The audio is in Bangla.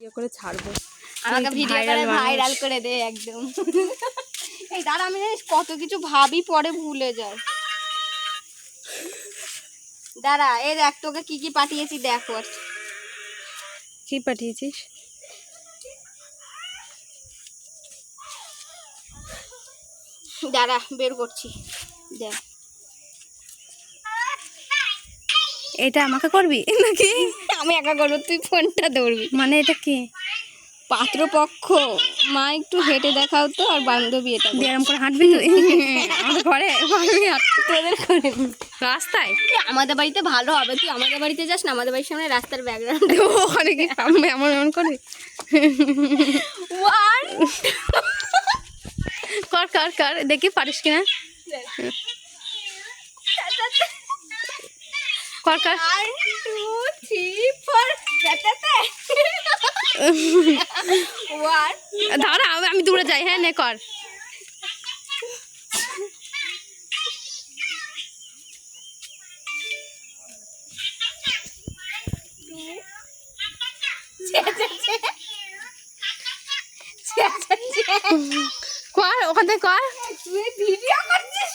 ইয়ে করে ছাড়বো। আমাকে ভিডিও করে ভাইরাল করে দে একদম। এই দাঁড়া আমি কত কিছু ভাবি পরে ভুলে যাই। দাঁড়া এই দেখ তোকে কি কি পাঠিয়েছি দেখো কি পাঠিয়েছিস? দাঁড়া বের করছি। দেখ। এটা আমাকে করবি নাকি? আমি একা করব তুই ফোনটা ধরবি। মানে এটা কি? পাত্রপক্ষ। মা একটু হেঁটে দেখাও তো আর বান্ধবী এটা এরম করে হাঁটবি তুই? আমাদের ঘরে? তোদের করে রাস্তায়? আমাদের বাড়িতে ভালো হবে তুই আমাদের বাড়িতে যাস না আমাদের বাড়ির সামনে রাস্তার ব্যাকগ্রাউন্ড ওখানে কি এমন এমন করবি ওয়ান কর কর কর দেখি পারিস কিনা? কর কর one two three four one দাঁড়া আমি- আমি দূরে যাই হ্যাঁ নে কর কর ওখান থেকে কর তুই ভিডিও করছিস